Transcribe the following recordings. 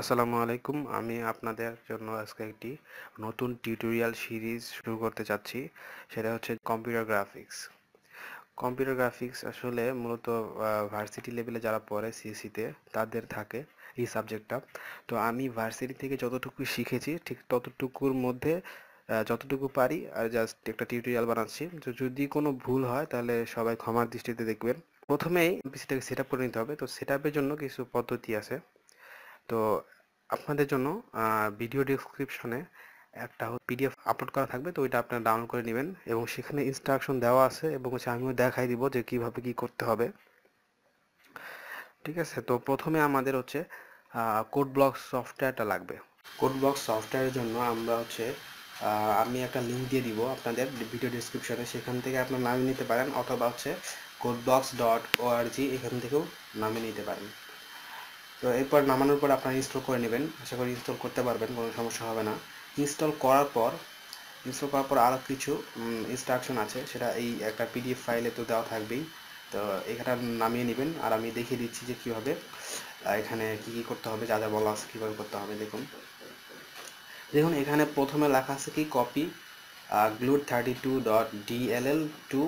আসসালামু আলাইকুম। আমি আপনাদের জন্য আজকে একটি নতুন টিউটোরিয়াল সিরিজ শুরু করতে চাচ্ছি। সেটা হচ্ছে কম্পিউটার গ্রাফিক্স কম্পিউটার গ্রাফিক্স আসলে মূলত ভার্সিটি লেভেলে যারা পড়ে সিএসিতে তাদের থাকে এই সাবজেক্টটা তো আমি ভার্সিটি থেকে যতটুকু শিখেছি, ঠিক ততটুকুর মধ্যে যতটুকু পারি, আর জাস্ট একটা টিউটোরিয়াল বানাচ্ছি। তো যদি কোনো ভুল হয়, তাহলে সবাই ক্ষমার দৃষ্টিতে দেখবেন। প্রথমেই পিসিটাকে সেট আপ করে নিতে হবে। তো সেট আপের জন্য কিছু পদ্ধতি আছে। তো আপনাদের জন্য ভিডিও ডিসক্রিপশনে একটা পিডিএফ আপলোড করা থাকবে, তো ওইটা আপনারা ডাউনলোড করে নেবেন এবং সেখানে ইনস্ট্রাকশন দেওয়া আছে এবং হচ্ছে আমিও দেখাই দিব যে কীভাবে কি করতে হবে। ঠিক আছে? তো প্রথমে আমাদের হচ্ছে কোড ব্লক সফটওয়্যারটা লাগবে। কোড ব্লক সফটওয়্যারের জন্য আমরা হচ্ছে আমি একটা লিঙ্ক দিয়ে দিব আপনাদের ভিডিও ডিসক্রিপশনে সেখান থেকে আপনার নামিয়ে নিতে পারেন অথবা হচ্ছে কোড ব্লকস ডট ওআরজি এখান থেকেও নামিয়ে নিতে পারেন। তো এরপর নামানোর পর আপনারা ইনস্টল করে নেবেন। আশা করি ইনস্টল করতে পারবেন, কোনো সমস্যা হবে না। ইনস্টল করার পর ইনস্টল করার পর আরও কিছু ইনস্ট্রাকশন আছে। সেটা এই একটা পিডিএফ ফাইলে তো দেওয়া থাকবেই। তো এখানে নামিয়ে নেবেন আর আমি দেখিয়ে দিচ্ছি যে কীভাবে এখানে কি কি করতে হবে, যা যা বলা আছে কীভাবে করতে হবে। দেখুন। দেখুন, এখানে প্রথমে লেখা আছে কি copy glut thirty two dot DLL to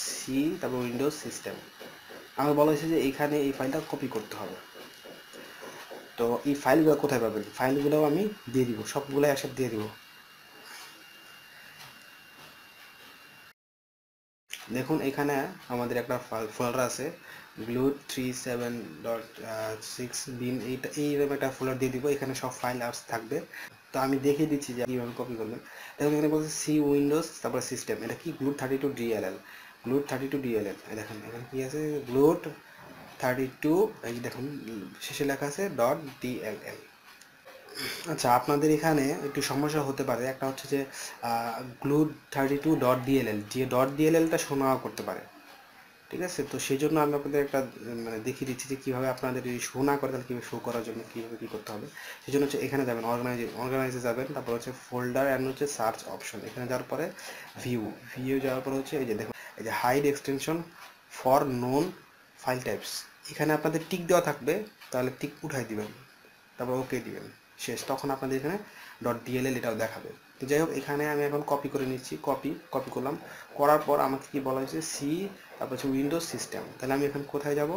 C তারপর উইন্ডোজ সিস্টেম আমি বলা হয়েছে যে এখানে এই ফাইলটা কপি করতে হবে। তো এই ফাইলগুলো কোথায় পাবেন? ফাইলগুলোও আমি দিয়ে দিব, সবগুলো একসাথে দিয়ে দিব। দেখুন, এখানে আমাদের একটা ফোল্ডার আছে glu three seven dot six bin এইটা, এইরকম একটা ফোল্ডার দিয়ে দিব, এখানে সব ফাইল অ্যাপস থাকবে। তো আমি দেখিয়ে দিচ্ছি যে কীভাবে কপি করবেন। দেখুন, এখানে বলছে সি উইন্ডোজ তারপরে সিস্টেম এটা কি? Glut thirty two DLL glut thirty two DLL দেখেন, এখানে কি আছে? গ্লুড থার্টি টু এই দেখুন, শেষে লেখা আছে ডট ডিএলএল আচ্ছা আপনাদের এখানে একটু সমস্যা হতে পারে। একটা হচ্ছে যে glue thirty two dot DLL যে ডট ডিএলএলটা শোনা করতে পারে। ঠিক আছে? তো সেই জন্য আমি আপনাদের একটা মানে দেখিয়ে দিচ্ছি যে কীভাবে আপনাদের যদি শো না করে, তাহলে কীভাবে শো করার জন্য কীভাবে কী করতে হবে। সেই জন্য হচ্ছে এখানে যাবেন অর্গানাইজে অর্গানাইজে যাবেন, তারপর হচ্ছে ফোল্ডার অ্যান্ড হচ্ছে সার্চ অপশন এখানে যাওয়ার পরে ভিউ ভিউ যাওয়ার পরে হচ্ছে এই যে দেখুন, এই যে hide extension for known file types এখানে আপনাদের টিক দেওয়া থাকবে, তাহলে টিক উঠাই দিবেন। তারপর ওকে দিবেন। শেষ। তখন আপনাদের এখানে ডট ডিএলএল এটাও দেখাবে। তো যাই হোক, এখানে আমি এখন কপি করে নিচ্ছি। কপি কপি করলাম। করার পর আমাকে কি বলা হয়েছে? সি তারপর হচ্ছে উইন্ডোজ সিস্টেম তাহলে আমি এখন কোথায় যাব?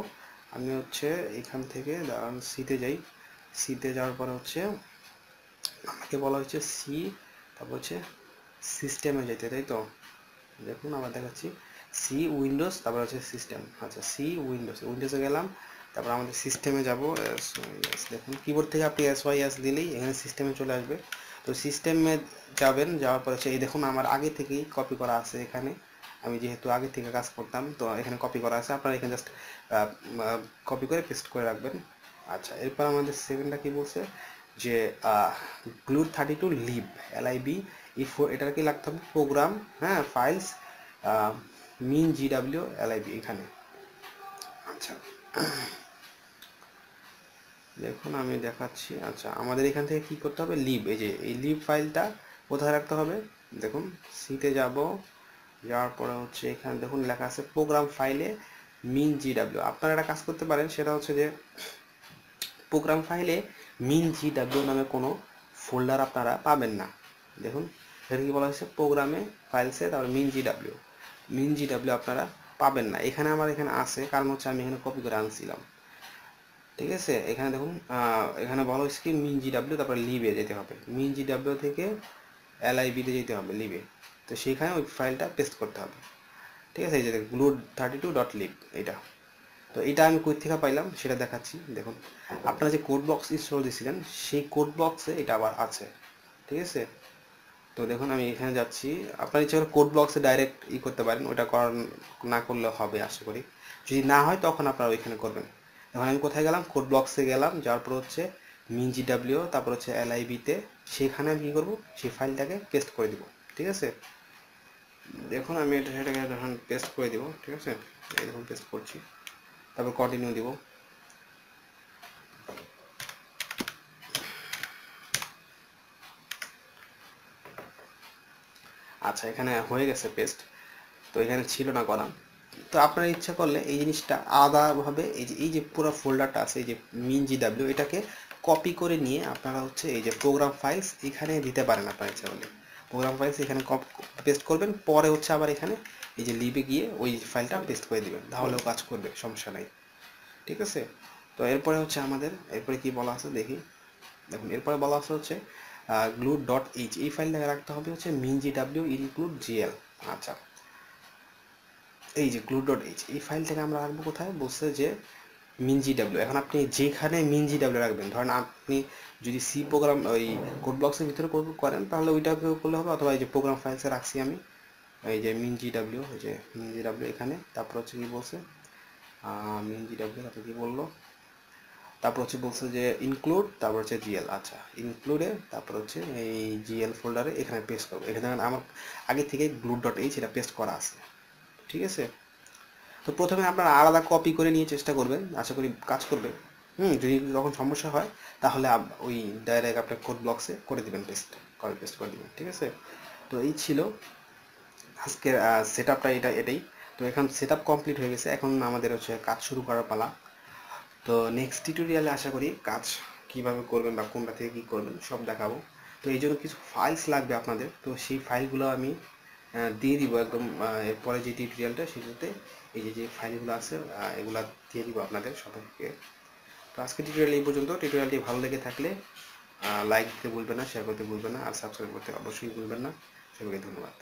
আমি হচ্ছে এখান থেকে সিতে যাই। সিতে যাওয়ার পর হচ্ছে আমাকে বলা হচ্ছে সি তারপর হচ্ছে সিস্টেমে যেতে তাই তো? দেখুন, আবার দেখাচ্ছি। সি উইন্ডোজ তারপর হচ্ছে সিস্টেম আচ্ছা সি উইন্ডোজ উইন্ডোজে গেলাম, তারপর আমাদের সিস্টেমে যাব। দেখুন কিবোর্ড থেকে আপনি এস ওয়াই এস দিলেই এখানে সিস্টেমে চলে আসবে। তো সিস্টেমে যাবেন, যাওয়ার পর হচ্ছে, এই দেখুন, আমার আগে থেকেই কপি করা আছে এখানে। আমি যেহেতু আগে থেকে কাজ করতাম, তো এখানে কপি করা আছে। আপনারা এখানে জাস্ট কপি করে পেস্ট করে রাখবেন। আচ্ছা এরপর আমাদের সেকেন্ডটা কি বলছে? যে glut thirty two lib L I B E four এটার কি লাগতে হবে? প্রোগ্রাম হ্যাঁ ফাইলস মিন জিডাব্লিউ এলআইবি এখানে। আচ্ছা। দেখুন আমি দেখাচ্ছি। আচ্ছা আমাদের এখান থেকে কি করতে হবে? লিভ এই যে এই লিভ ফাইলটা কোথায় রাখতে হবে? দেখুন সিতে যাব। যাওয়ার পরে হচ্ছে এখানে দেখুন লেখা আছে প্রোগ্রাম ফাইলে মিন জিডাব্লিউ। আপনারা একটা কাজ করতে পারেন সেটা হচ্ছে যে প্রোগ্রাম ফাইলে মিন জিডাব্লিউ নামে কোনো ফোল্ডার আপনারা পাবেন না। দেখুন এটা কি বলা হয়েছে? প্রোগ্রামে ফাইলসে তারপর মিন জিডাব্লিউ। মিন জিডাব্লিউ আপনারা পাবেন না। এখানে আমার এখানে আছে, কারণ হচ্ছে আমি এখানে কপি করে আনছিলাম। ঠিক আছে? এখানে দেখুন এখানে বলা হয়েছে কি, মিন জিডাব্লিউ তারপরে লিভে যেতে হবে। মিন জি জিডাব্লিউ থেকে এল এলআইবিতে যেতে হবে লিভে তো সেইখানে ওই ফাইলটা পেস্ট করতে হবে। ঠিক আছে? এই যে glut thirty two dot lib এটা। তো এটা আমি কই থেকে পাইলাম? সেটা দেখাচ্ছি। দেখুন, আপনারা যে কোড বক্স ইনস্টল দিয়েছিলেন, সেই কোড বক্সে এটা আবার আছে। ঠিক আছে? তো দেখুন, আমি এখানে যাচ্ছি। আপনার ইচ্ছে করে কোড বক্সে ডাইরেক্ট ই করতে পারেন, ওটা করার, না করলে হবে আশা করি। যদি না হয়, তখন আপনারা ওইখানে করবেন। এখন আমি কোথায় গেলাম? কোড বক্সে গেলাম, যাওয়ার পর হচ্ছে মিনজি ডাব্লিউ তারপর হচ্ছে এলআইবিতে সেখানে আমি কী করব? সেই ফাইলটাকে পেস্ট করে দিব, ঠিক আছে? দেখুন, আমি এটা সেটাকে পেস্ট করে দিব, ঠিক আছে? এই দেখুন পেস্ট করছি। তারপর কন্টিনিউ দিব। আচ্ছা এখানে হয়ে গেছে পেস্ট তো এখানে ছিল না করা তো আপনার ইচ্ছা করলে এই জিনিসটা আলাদাভাবে এই যে এই যে পুরো ফোল্ডারটা আছে, এই যে মিন জি ডাব্লিউ এটাকে কপি করে নিয়ে আপনারা হচ্ছে এই যে প্রোগ্রাম ফাইলস এখানে দিতে পারেন আপনার ইচ্ছা হলে প্রোগ্রাম ফাইলস এখানে পেস্ট করবেন, পরে হচ্ছে আবার এখানে এই যে লিবে গিয়ে ওই ফাইলটা পেস্ট করে দিবেন। তাহলেও কাজ করবে, সমস্যা নাই। ঠিক আছে? তো এরপরে হচ্ছে আমাদের, এরপরে কি বলা আছে দেখি? দেখুন, এরপরে বলা আছে হচ্ছে গ্লু ডট এইচ এই ফাইলটা রাখতে হবে হচ্ছে মিনজি ডাব্লিউ ইনক্লুড জিএল আচ্ছা। এই যে গ্লু ডট এইচ এই ফাইলটাকে আমরা রাখব কোথায়? বলছে যে মিনজি ডাব্লিউ এখন আপনি যেখানে মিনজি ডাব্লিউ রাখবেন, ধরেন আপনি যদি সি প্রোগ্রাম ওই কোড বক্সের ভিতরে করেন, তাহলে ওইটাকে করলে হবে? অথবা এই যে প্রোগ্রাম ফাইলসে রাখছি আমি, এই যে মিনজি ডাব্লিউ এই যে মিনজি ডাব্লিউ এখানে, তারপর হচ্ছে কি বলছে? মিনজি ডাব্লিউ তারপর কি বলল? তারপর হচ্ছে বলছে যে ইনক্লুড তারপর হচ্ছে জিএল আচ্ছা ইনক্লুডে তারপর হচ্ছে এই জিএল ফোল্ডারে এখানে পেস্ট করব। এখানে আমার আগে থেকে গ্লু ডট এইচ এটা পেস্ট করা আছে, ঠিক আছে? তো প্রথমে আপনারা আলাদা কপি করে নিয়ে চেষ্টা করবেন, আশা করি কাজ করবে। হুম, যদি যখন সমস্যা হয়, তাহলে ওই ডাইরেক্ট আপনার কোড ব্লকসে করে দিবেন পেস্ট কপি পেস্ট করে দিবেন, ঠিক আছে? তো এই ছিল আজকের সেট আপটা এটা, এটাই। তো এখন সেট আপ কমপ্লিট হয়ে গেছে, এখন আমাদের হচ্ছে কাজ শুরু করার পালা। তো নেক্সট টিউটোরিয়ালে আশা করি কাজ কীভাবে করবেন বা কোনটা থেকে কী করবেন সব দেখাবো। তো এই জন্য কিছু ফাইলস লাগবে আপনাদের। তো সেই ফাইলগুলো আমি দিয়ে দিব একদম এরপরে যে টিউটোরিয়ালটা সেটাতে এই যে যে ফাইলগুলো আছে এগুলো দিয়ে দিব আপনাদের সবাইকে। তো আজকে টিউটোরিয়াল এই পর্যন্ত। টিউটোরিয়ালটি ভালো লেগে থাকলে লাইক দিতে ভুলবেন না শেয়ার করতে ভুলবেন না, আর সাবস্ক্রাইব করতে অবশ্যই ভুলবেন না। সবাইকে ধন্যবাদ।